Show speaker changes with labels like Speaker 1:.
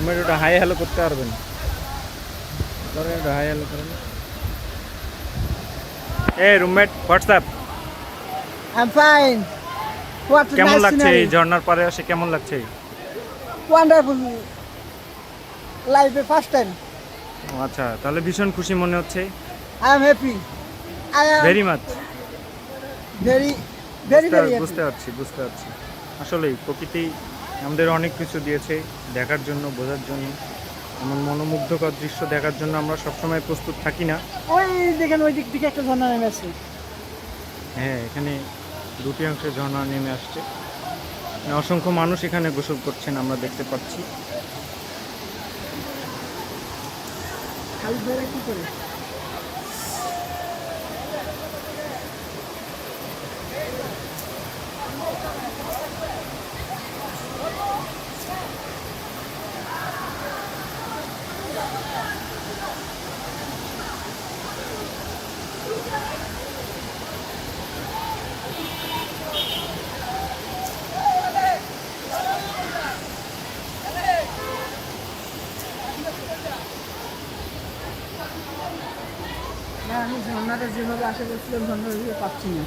Speaker 1: Roommate ওটা hi hello করতে পারবেন করেন ওটা হাই হ্যালো করেন এ roommate WhatsApp
Speaker 2: fine. What a
Speaker 1: কেমন লাগছে এই ঝর্ণার পারে আসে কেমন লাগছে
Speaker 2: Wonderful. Life the first time.
Speaker 1: ও আচ্ছা তাহলে ভীষণ খুশি মনে হচ্ছে
Speaker 2: I am happy. I am
Speaker 1: very much
Speaker 2: very, very happy.
Speaker 1: বুঝতে পারছি বুঝতে পারছি আসলেই প্রকৃতি আমাদের অনেক কিছু দিয়েছে দেখার জন্য বোঝার জন্য। এমন মনোমুগ্ধকর দৃশ্য দেখার জন্য আমরা সবসময় প্রস্তুত থাকি না।
Speaker 2: ওই দেখেন ওই দিক থেকে একটা ঝর্ণা নেমে আসছে।
Speaker 1: হ্যাঁ এখানে দুটি অংশে ঝর্ণা নেমে আসছে। অসংখ্য মানুষ এখানে গোসল করছেন আমরা দেখতে পাচ্ছি।
Speaker 2: আমি ঝর্ণাটা যেভাবে আশা করছিলাম ঝর্ণাটা পাচ্ছি না।